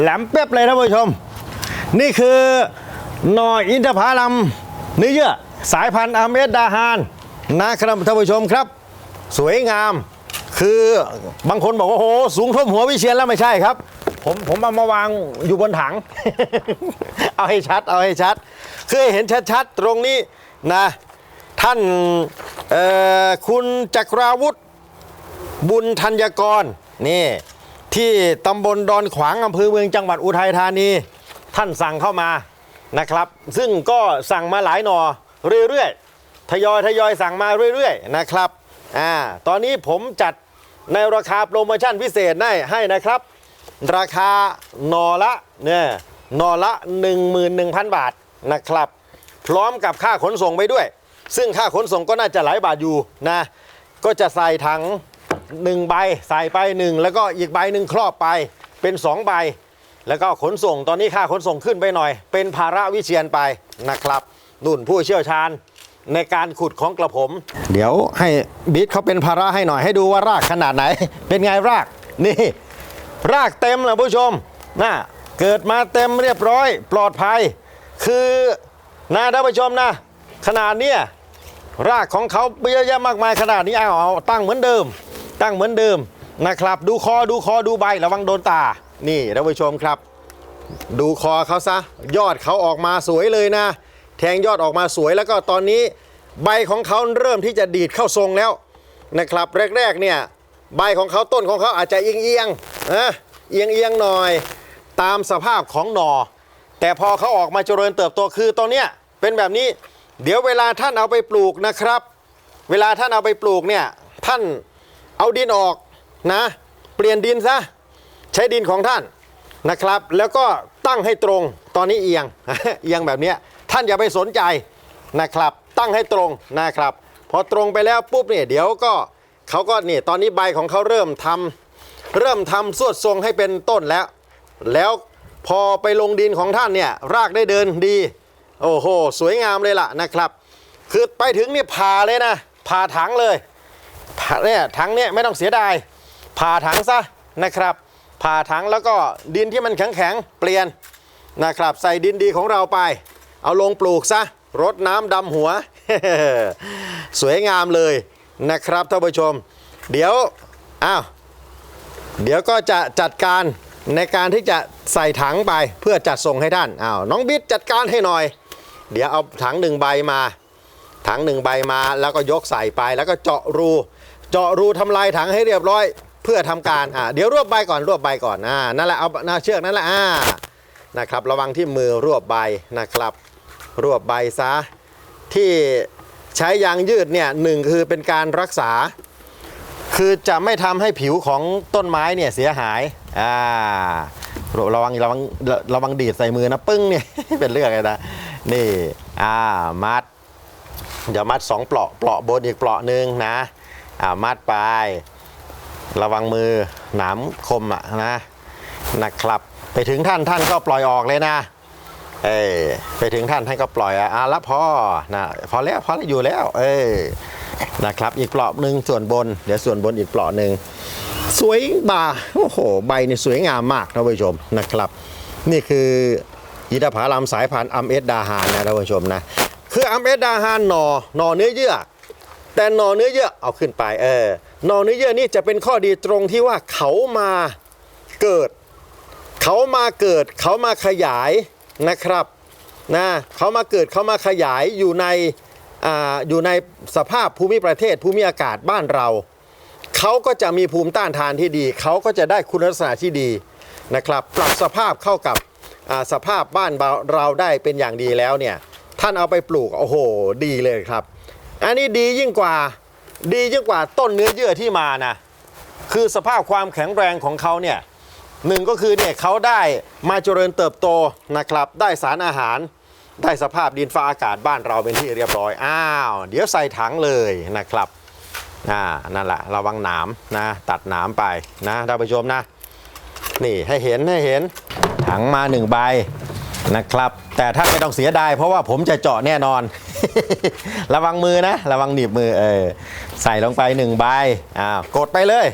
แหลมเป๊บเลยท่านผู้ชม นี่คือหนออินทผลัมเนื้อเยื่อสายพันธุ์อเมดดาฮานนะครับท่านผู้ชมครับ สวยงาม คือบางคนบอกว่าโหสูงท่วมหัววิเชียนแล้วไม่ใช่ครับ ผมผมเอามาวางอยู่บนถัง เอาให้ชัด เอาให้ชัด คือเห็นชัดๆตรงนี้นะ ท่านคุณจักราวุธบุญธัญกรนี่ ที่ตำบลดอนขวางอำเภอเมืองจังหวัดอุทัยธานี ท่านสั่งเข้ามานะครับ ซึ่งก็สั่งมาหลายหนอเรื่อยๆทยอยทยอยสั่งมาเรื่อยๆนะครับอ่าตอนนี้ผมจัดในราคาโปรโมชั่นพิเศษให้ให้นะครับ ราคาหนอละเนี่ยหนอละ 11,000 บาทนะครับ พร้อมกับค่าขนส่งไปด้วย ซึ่งค่าขนส่งก็น่าจะหลายบาทอยู่นะก็จะใส่ถัง 1ใบใส่ไป 1 แล้วก็อีกใบหนึ่งครอบไปเป็น 2 ใบ แล้วก็ขนส่งตอนนี้ค่าขนส่งขึ้นไปหน่อย เป็นภาระวิเชียนไปนะครับนุ่นผู้เชี่ยวชาญในการขุดของกระผม เดี๋ยวให้บิ๊กเขาเป็นภาระให้หน่อยให้ดูว่ารากขนาดไหน เป็นไงรากนี่ รากเต็มนะผู้ชมนะเกิดมาเต็มเรียบร้อย ปลอดภัย คือนะท่านผู้ชมนะขนาดเนี้ยรากของเขาเยอะแยะมากมายขนาดนี้เอาเอาตั้งเหมือนเดิม ตั้งเหมือนเดิมนะครับ ดูคอดูคอดูใบระวังโดนตา นี่ท่านผู้ชมครับ ดูคอเขาซะ ยอดเขาออกมาสวยเลยนะ แทงยอดออกมาสวยแล้วก็ตอนนี้ ใบของเขาเริ่มที่จะดีดเข้าทรงแล้วนะครับ แรกๆเนี่ยใบของเขาต้นของเขาอาจจะเอียงเอียงนะเอียงเอียงหน่อย ตามสภาพของหนอ แต่พอเขาออกมาเจริญเติบโตคือตอนเนี้ยเป็นแบบนี้ เดี๋ยวเวลาท่านเอาไปปลูกนะครับ เวลาท่านเอาไปปลูกเนี่ยท่าน เอาดินออกนะ เปลี่ยนดินซะใช้ดินของท่านนะครับ แล้วก็ตั้งให้ตรงตอนนี้เอียงเอียงแบบเนี้ยท่านอย่าไปสนใจนะครับ ตั้งให้ตรงนะครับพอตรงไปแล้วปุ๊บเนี่ยเดี๋ยวก็เขาก็นี่ตอนนี้ใบของเขาเริ่มทำเริ่มทำสวดทรงให้เป็นต้นแล้ว แล้วพอไปลงดินของท่านเนี่ยรากได้เดินดี โอ้โห สวยงามเลยล่ะนะครับ คือไปถึงนี่ผ่าเลยนะผ่าถังเลย เนี่ยถังเนี่ยไม่ต้องเสียดายผ่าถังซะนะครับ ผ่าถังแล้วก็ดินที่มันแข็งๆเปลี่ยนนะครับ ใส่ดินดีของเราไป เอาลงปลูกซะรดน้ำดำหัว สวยงามเลยนะครับท่านผู้ชม เดี๋ยวอ้าวเดี๋ยวก็จะจัดการในการที่จะใส่ถังไปเพื่อจัดส่งให้ท่านอ้าวน้องบิ๊ดจัดการให้หน่อย เดี๋ยวเอาถังหนึ่งใบมา ถังหนึ่งใบมาแล้วก็ยกใส่ไปแล้วก็เจาะรู เจาะรูทำลายถังให้เรียบร้อย เพื่อทำการอ่าเดี๋ยวรวบใบก่อนรวบใบก่อนอ่านั่นแหละเอาหน้าเชือกนั่นแหละอ่านะครับระวังที่มือรวบใบนะครับ รวบใบซะที่ใช้ยางยืดเนี่ยหนึ่งคือเป็นการรักษา คือจะไม่ทำให้ผิวของต้นไม้เนี่ยเสียหายอ่าระวังระวังระวังดีดใส่มือนะปึ้งเนี่ยเป็นเรื่องเลยนะนี่อ่ามัดเดี๋ยวมัดสองเปลาะเปลาะบนอีกเปลาะหนึ่งนะ อ่ามัดไประวังมือหนามคมอะนะนะครับ ไปถึงท่านท่านก็ปล่อยออกเลยนะเออไปถึงท่านท่านก็ปล่อยอะอะละพอนะพอแล้วพอแล้วอยู่แล้ว เออนะครับ อีกเปลาะหนึ่งส่วนบน เดี๋ยวส่วนบนอีกเปลาะหนึ่งสวยบ่าโอ้โห ใบนี่สวยงามมากท่านผู้ชมนะครับ นี่คืออินทผลัมสายพันธุ์อัมเอสดาฮานนะท่านผู้ชมนะ คืออัมเอสดาฮานหนอหนอเนื้อเยื่อ แต่หนอเนื้อเยื่อเอาขึ้นไปเออหนอเนื้อเยื่อนี่จะเป็นข้อดีตรงที่ว่าเขามาเกิด เขามาเกิดเขามาขยายนะครับนะเขามาเกิดเขามาขยายอยู่ในอ่าอยู่ในสภาพภูมิประเทศภูมิอากาศบ้านเรา เขาก็จะมีภูมิต้านทานที่ดี เขาก็จะได้คุณลักษณะที่ดีนะครับ ปรับสภาพเข้ากับสภาพบ้านเราได้เป็นอย่างดีแล้วเนี่ยท่านเอาไปปลูกโอ้โห ดีเลยครับ อันนี้ดียิ่งกว่าดียิ่งกว่าต้นเนื้อเยื่อที่มานะคือสภาพความแข็งแรงของเขาเนี่ยหนึ่งก็คือเนี่ยเขาได้มาเจริญเติบโตนะครับ ได้สารอาหาร ได้สภาพดินฟ้าอากาศบ้านเราเป็นที่เรียบร้อยอ้าวเดี๋ยวใส่ถังเลยนะครับอ่านั่นแหละระวังหนามนะตัดหนามไปนะท่านผู้ชมนะ นี่ให้เห็นให้เห็นถังมาหนึ่งใบ นะครับ แต่ท่านไม่ต้องเสียดายเพราะว่าผมจะเจาะแน่นอน ระวังมือนะ ระวังหนีบมือเออใส่ลงไปหนึ่งใบอ้าวกดไปเลย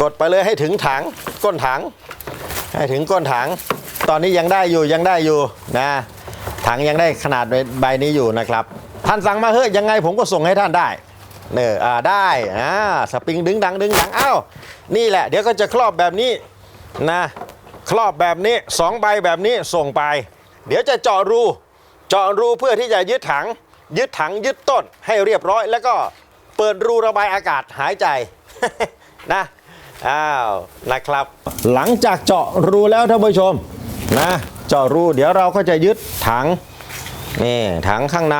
กดไปเลยให้ถึงถังก้นถัง ให้ถึงก้นถัง ตอนนี้ยังได้อยู่ยังได้อยู่นะถังยังได้ขนาดใบนี้อยู่นะครับ ท่านสั่งมาเฮ้ยยังไงผมก็ส่งให้ท่านได้เนออ่าได้อ่าสปริงดึงดังดึงดังอ้าวนี่แหละ เดี๋ยวก็จะครอบแบบนี้นะ ครอบแบบนี้สองใบแบบนี้ส่งไป เดี๋ยวจะเจาะรูเจาะรูเพื่อที่จะยึดถัง ยึดถังยึดต้นให้เรียบร้อย แล้วก็เปิดรูระบายอากาศหายใจนะอ้าวนะครับ หลังจากเจาะรูแล้วท่านผู้ชมนะเจาะรูเดี๋ยวเราก็จะยึดถังนี่ถังข้างใน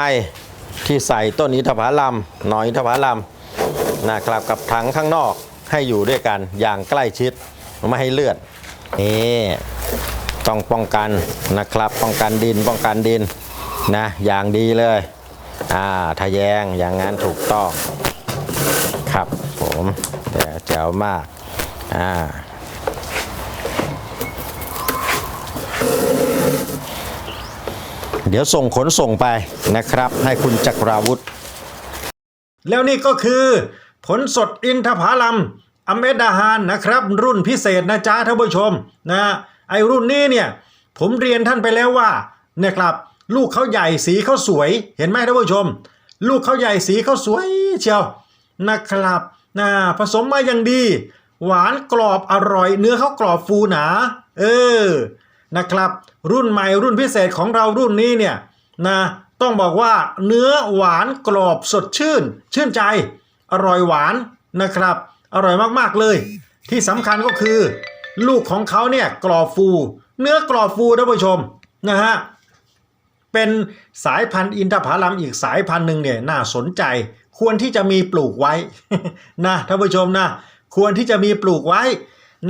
ที่ใส่ต้นอินทผลัมหนอยอินทผลัมนะครับกับถังข้างนอกให้อยู่ด้วยกันอย่างใกล้ชิดไม่ให้เลือด นี่ต้องป้องกันนะครับ ป้องกันดินป้องกันดินนะอย่างดีเลยอ่าทะแยงอย่างนั้นถูกต้องครับผมแต่แจ๋วมากอ่าเดี๋ยวส่งขนส่งไปนะครับ ให้คุณจักราวุธ แล้วนี่ก็คือ ผลสดอินทผลัม อเมดาฮานนะครับ รุ่นพิเศษนะจ๊ะท่านผู้ชมนะไอรุ่นนี้เนี่ยผมเรียนท่านไปแล้วว่าเนี่ยครับลูกเขาใหญ่สีเขาสวย เห็นไหมท่านผู้ชม ลูกเขาใหญ่สีเขาสวยเชียวนะครับนะผสมมาอย่างดี หวานกรอบอร่อย เนื้อเขากรอบฟูหนา เออนะครับ รุ่นใหม่รุ่นพิเศษของเรารุ่นนี้เนี่ยนะต้องบอกว่าเนื้อหวานกรอบสดชื่น ชื่นใจ อร่อยหวานนะครับ อร่อยมากๆเลย ที่สำคัญก็คือ ลูกของเขาเนี่ยกรอบฟู เนื้อกรอบฟูท่านผู้ชมนะฮะเป็นสายพันธุ์อินทผลัมอีกสายพันธุ์หนึ่งเนี่ยน่าสนใจ ควรที่จะมีปลูกไว้นะท่านผู้ชมนะควรที่จะมีปลูกไว้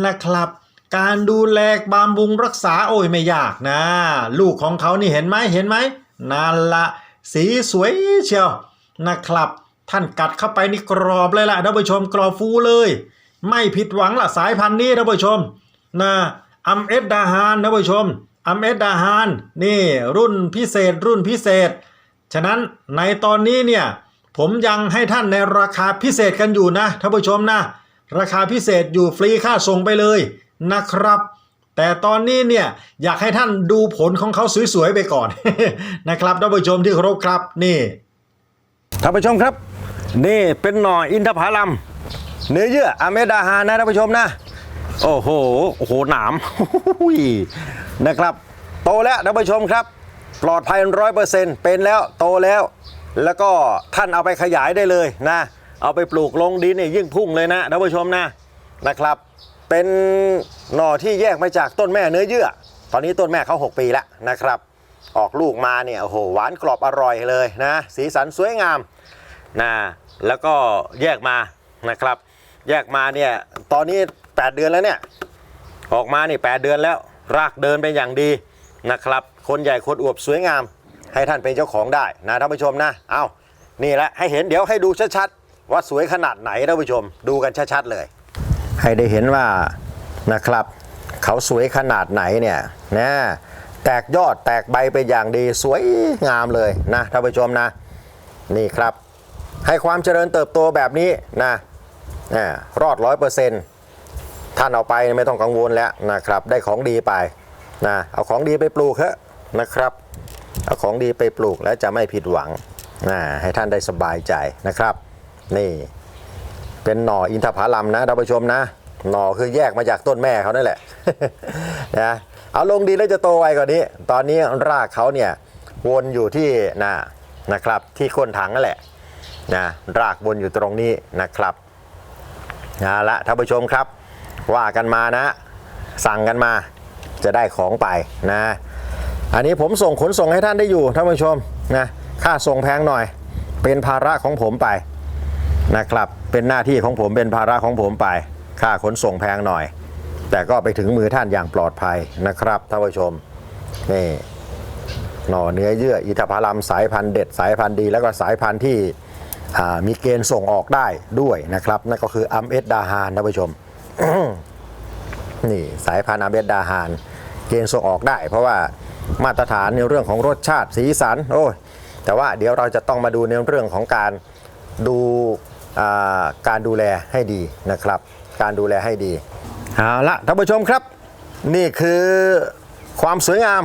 นะครับ การดูแลบำรุงรักษาโอ้ยไม่ยากนะ ลูกของเขานี่เห็นไหมเห็นไหมนั่นละสีสวยเชียวนะครับ ท่านกัดเข้าไปนี่กรอบเลยล่ะท่านผู้ชมกรอบฟูเลย ไม่ผิดหวังล่ะสายพันธุ์นี้ท่านผู้ชมนะอัมเอสดาฮานท่านผู้ชมอัมเอสดาฮานนี่รุ่นพิเศษรุ่นพิเศษ ฉะนั้นในตอนนี้เนี่ยผมยังให้ท่านในราคาพิเศษกันอยู่นะท่านผู้ชมนะราคาพิเศษอยู่ฟรีค่าส่งไปเลยนะครับ แต่ตอนนี้เนี่ยอยากให้ท่านดูผลของเขาสวยๆไปก่อนนะครับท่านผู้ชมที่เคารพครับนี่ท่านผู้ชมครับ นี่เป็นหน่ออินทผลัมเนื้อเยื่ออเมดาฮานะท่านผู้ชมนะ โอ้โหโอ้โหหนามนะครับ โตแล้วท่านผู้ชมครับ ปลอดภัยร้อยเปอร์เซ็นต์เป็นแล้วโตแล้ว แล้วก็ท่านเอาไปขยายได้เลยนะ เอาไปปลูกลงดินเนี่ยยิ่งพุ่งเลยนะท่านผู้ชมนะนะครับ เป็นหน่อที่แยกมาจากต้นแม่เนื้อเยื่อ ตอนนี้ต้นแม่เขา 6 ปีแล้วนะครับ ออกลูกมาเนี่ยโอ้โหหวานกรอบอร่อยเลยนะ สีสันสวยงาม นะแล้วก็แยกมานะครับ แยกมาเนี่ยตอนนี้ 8 เดือนแล้วเนี่ยออกมานี่8เดือนแล้ว รากเดินเป็นอย่างดีนะครับ คนใหญ่คนอวบสวยงาม ให้ท่านเป็นเจ้าของได้นะท่านผู้ชมนะเอานี่แหละให้เห็นเดี๋ยวให้ดูชัดๆว่าสวยขนาดไหนท่านผู้ชม ดูกันชัดๆเลย ให้ได้เห็นว่านะครับ เขาสวยขนาดไหนเนี่ยนะแตกยอดแตกใบเป็นอย่างดีสวยงามเลยนะท่านผู้ชมนะ นี่ครับ ให้ความเจริญเติบโตแบบนี้นะอ่รอดร้อยเปอร์เซ็นต์ท่านเอาไปไม่ต้องกังวลแล้วนะครับ ได้ของดีไปนะเอาของดีไปปลูกเถอะนะครับ เอาของดีไปปลูกแล้วจะไม่ผิดหวังนะให้ท่านได้สบายใจนะครับ นี่ เป็นหน่ออินทผลัมนะท่านผู้ชมนะ หน่อคือแยกมาจากต้นแม่เขานั่นแหละนะเอาลงดีแล้วจะโตไวกว่านี้ ตอนนี้รากเขาเนี่ยวนอยู่ที่นะนะครับ ที่ก้นถังนั่นแหละ นะรากวนอยู่ตรงนี้นะครับเอาละท่านผู้ชมครับ ว่ากันมานะ สั่งกันมาจะได้ของไปนะ อันนี้ผมส่งขนส่งให้ท่านได้อยู่ท่านผู้ชมนะค่าส่งแพงหน่อย เป็นภาระของผมไปนะครับเป็นหน้าที่ของผมเป็นภาระของผมไป ค่าขนส่งแพงหน่อย แต่ก็ไปถึงมือท่านอย่างปลอดภัยนะครับท่านผู้ชมนี่หน่อเนื้อเยื่ออิทผลัมสายพันธุ์เด็ดสายพันธุ์ดี แล้วก็สายพันธุ์ที่ มีเกณฑ์ส่งออกได้ด้วยนะครับ นั่นก็คืออัมเอสดาฮานท่านผู้ชม นี่สายพันธุ์อาเบดดาฮาน เกณฑ์ส่งออกได้ เพราะว่ามาตรฐานในเรื่องของรสชาติสีสัน โอ้ยแต่ว่าเดี๋ยวเราจะต้องมาดูในเรื่องของการดูการดูแลให้ดีนะครับ การดูแลให้ดีเอาละท่านผู้ชมครับ นี่คือความสวยงาม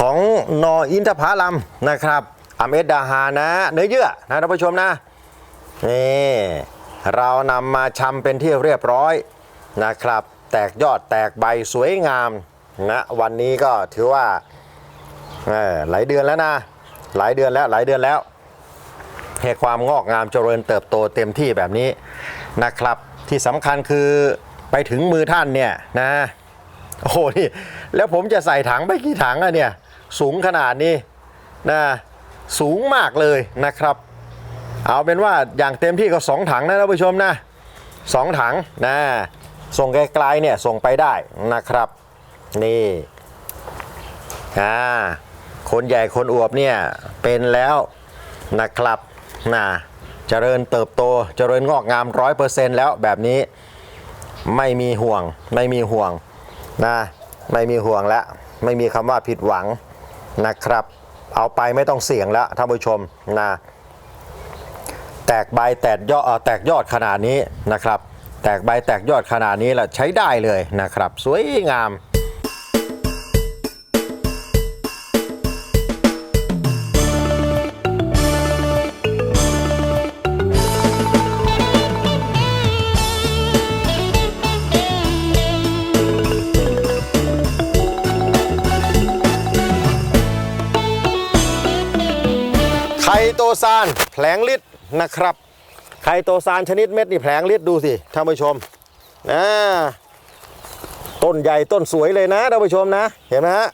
ของนออินทผลัมนะครับ อเมดดาฮานะ เนื้อเยื่อนะท่านผู้ชมนะนี่เรานำมาชำเป็นที่เรียบร้อยนะครับ แตกยอดแตกใบสวยงามนะวันนี้ก็ถือว่าหลายเดือนแล้วนะ หลายเดือนแล้วหลายเดือนแล้วให้ความงอกงามเจริญเติบโตเต็มที่แบบนี้นะครับ ที่สำคัญคือไปถึงมือท่านเนี่ยนะโอ้โหนี่แล้วผมจะใส่ถังไปกี่ถังอะเนี่ย สูงขนาดนี้นะ สูงมากเลยนะครับ เอาเป็นว่าอย่างเต็มที่ก็ 2 ถังนะท่านผู้ชมนะสองถังนะส่งไกลๆเนี่ยส่งไปได้นะครับ นี่อ่าคนใหญ่คนอวบเนี่ยเป็นแล้วนะครับนะเจริญเติบโตเจริญงอกงามร้อยเปอร์เซ็นต์แล้วแบบนี้ไม่มีห่วงไม่มีห่วงนะไม่มีห่วงแล้วไม่มีคำว่าผิดหวังนะครับ เอาไปไม่ต้องเสี่ยงแล้วท่านผู้ชมนะแตกใบแตกยอดแตกยอดขนาดนี้นะครับ แตกใบแตกยอดขนาดนี้แหละใช้ได้เลยนะครับ สวยงาม ซานแผลงฤทธิ์นะครับ ไคโตซานชนิดเม็ดนี่แผลงฤทธิ์ดูสิท่านผู้ชมนะต้นใหญ่ต้นสวยเลยนะท่านผู้ชมนะ เห็นไหมฮะ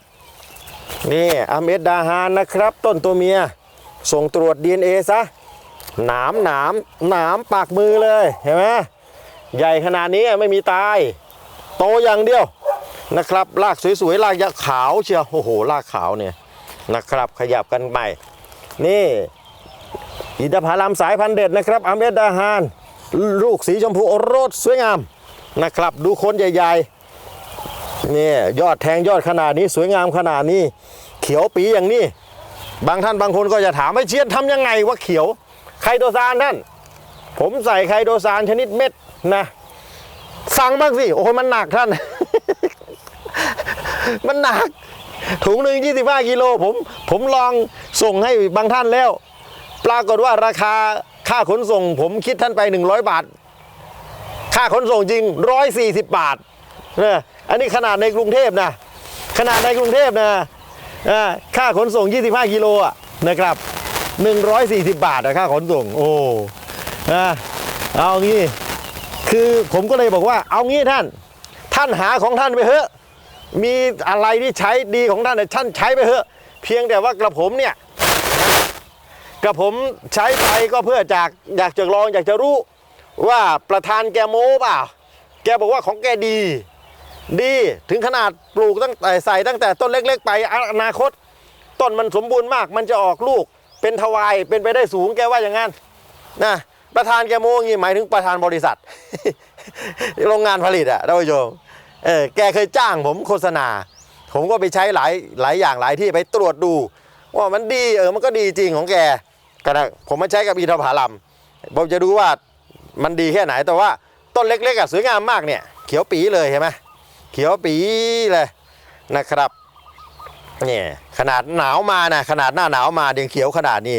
นี่อเมดดาฮานนะครับ ต้นตัวเมียส่งตรวจ DNA ซะหนามหนามหนามปากมือเลยเห็นไหมใหญ่ขนาดนี้ไม่มีตาย โตอย่างเดียวนะครับรากสวยๆรากยาขาวเชียวโอ้โหรากขาวเนี่ยนะครับ ขยับกันใหม่ นี่ อินทผลัมสายพันธุ์เด็ดนะครับอเมดดาฮานลูกสีชมพูโอรสสวยงามนะครับ ดูคนใหญ่ๆนี่ยอดแทงยอดขนาดนี้สวยงามขนาดนี้ เขียวปีอย่างนี้ บางท่านบางคนก็จะถามไม่เชียนทำยังไงว่าเขียว ไคโตซานท่าน ผมใส่ไคโตซานชนิดเม็ดนะสั่งบ้างสิ โอ้โหมันหนักท่าน มันหนัก ถุงหนึ่ง25 กิโลผม ผมลองส่งให้บางท่านแล้ว ปรากฏว่าราคาค่าขนส่ง ผมคิดท่านไป 100 บาท ค่าขนส่งจริง 140 บาทนะอันนี้ขนาดในกรุงเทพนะขนาดในกรุงเทพนะค่าขนส่ง 25 กิโลอะนะครับ 140 บาทอะค่าขนส่ง โอ้เอางี้คือผมก็เลยบอกว่า เอางี้ท่าน ท่านหาของท่านไปเถอะมีอะไรที่ใช้ดีของท่านเนี่ยท่านใช้ไปเถอะ เพียงแต่ว่ากระผมเนี่ย กระผมใช้ไปก็เพื่อจากอยากจะลองอยากจะรู้ว่าประธานแกโม้เปล่า แกบอกว่าของแกดี ดีถึงขนาดปลูกตั้งแต่ใส่ตั้งแต่ต้นเล็ก ๆ ไปอนาคต ต้นมันสมบูรณ์มาก มันจะออกลูกเป็นทวายเป็นไปได้สูงแกว่าอย่างนั้นนะประธานแกโม้งี้หมายถึงประธานบริษัท โรงงานผลิตอะท่านผู้ชมเออแกเคยจ้างผมโฆษณา ผมก็ไปใช้หลายหลายอย่างหลายที่ไปตรวจดู ว่ามันดีเออมันก็ดีจริงของแก ก็นะผมมาใช้กับอีทผาลัมผมจะดูว่ามันดีแค่ไหนแต่ว่าต้นเล็กๆอะสวยงามมากเนี่ย เขียวปีเลยเห็นไหมเขียวปีเลยนะครับเนี่ยขนาดหนาวมานะขนาดหน้าหนาวมาเดียงเขียวขนาดนี้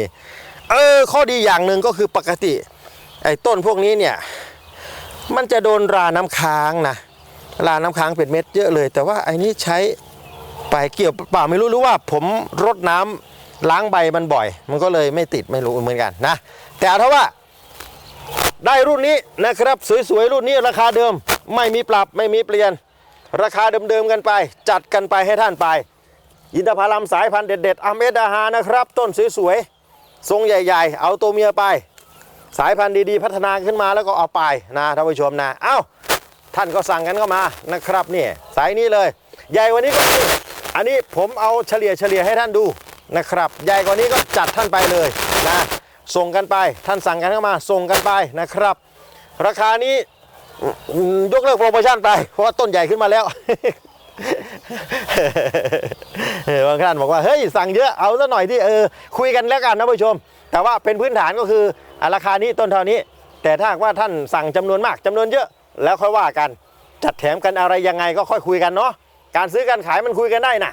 เออ ข้อดีอย่างหนึ่งก็คือปกติ ไอ้ต้นพวกนี้เนี่ย มันจะโดนราน้ำค้างนะราน้ำค้างเป็นเม็ดเยอะเลย แต่ว่าไอ้นี้ใช้ไปเกี่ยวเปล่าไม่รู้หรือว่าผมรดน้ำ ล้างใบมันบ่อย มันก็เลยไม่ติดไม่รู้เหมือนกันนะ แต่เอาว่า ได้รุ่นนี้นะครับสวยๆรุ่นนี้ราคาเดิม ไม่มีปรับไม่มีเปลี่ยน ราคาเดิมๆกันไป จัดกันไปให้ท่านไป อินทผลัมสายพันธุ์เด็ดๆอเมดาฮานะครับ ต้นสวยๆทรงใหญ่ ๆ เอาตัวเมียไป สายพันธุ์ดีๆ พัฒนาขึ้นมาแล้วก็เอาไปนะท่านผู้ชมนะเอ้าท่านก็สั่งกันเข้ามานะครับนี่สายนี้เลย ใหญ่ว่านี้ก็มีอันนี้ผมเอาเฉลี่ยเฉลี่ยให้ท่านดู นะครับ ใหญ่กว่านี้ก็จัดท่านไปเลยนะ ส่งกันไปท่านสั่งกันเข้ามาส่งกันไปนะครับ ราคานี้ยกเลิกโปรโมชั่นไป เพราะว่าต้นใหญ่ขึ้นมาแล้วบางท่านบอกว่าเฮ้ยสั่งเยอะเอาซะหน่อยที่เออคุยกันแล้วกันนะผู้ชม แต่ว่าเป็นพื้นฐานก็คือราคานี้ต้นเท่านี้ แต่ถ้าว่าท่านสั่งจำนวนมากจำนวนเยอะแล้วค่อยว่ากัน จัดแถมกันอะไรยังไงก็ค่อยคุยกันเนาะการซื้อการขายมันคุยกันได้นะ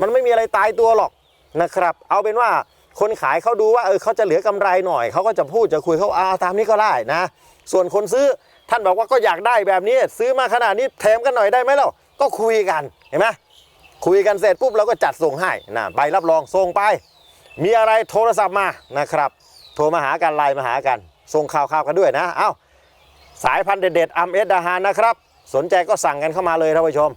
มันไม่มีอะไรตายตัวหรอก นะครับ เอาเป็นว่าคนขายเขาดูว่าเออเขาจะเหลือกำไรหน่อยเขาก็จะพูดจะคุยเขาเอาตามนี้ก็ได้นะ ส่วนคนซื้อท่านบอกว่าก็อยากได้แบบนี้ ซื้อมาขนาดนี้แถมกันหน่อยได้ไหมเล่าก็คุยกันเห็นไหมคุยกันเสร็จปุ๊บเราก็จัดส่งให้นะใบรับรองส่งไป มีอะไรโทรศัพท์มานะครับ โทรมาหากันไลน์มาหากัน ส่งข่าวข่าวๆกันด้วยนะ เอ้าสายพันธุ์เด็ดๆอัมเอสดาฮานนะครับ สนใจก็สั่งกันเข้ามาเลยท่านผู้ชม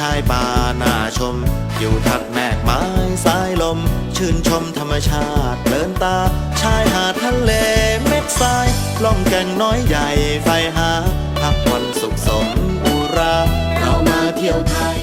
ชายป่าน่าชม อยู่ทัดแมกไม้สายลม ชื่นชมธรรมชาติเลินตา ชายหาดทะเลเม็ดทรายล่องแก่งน้อยใหญ่ไฟหา พักผ่อนสุขสมอุรา เรามาเที่ยวไทย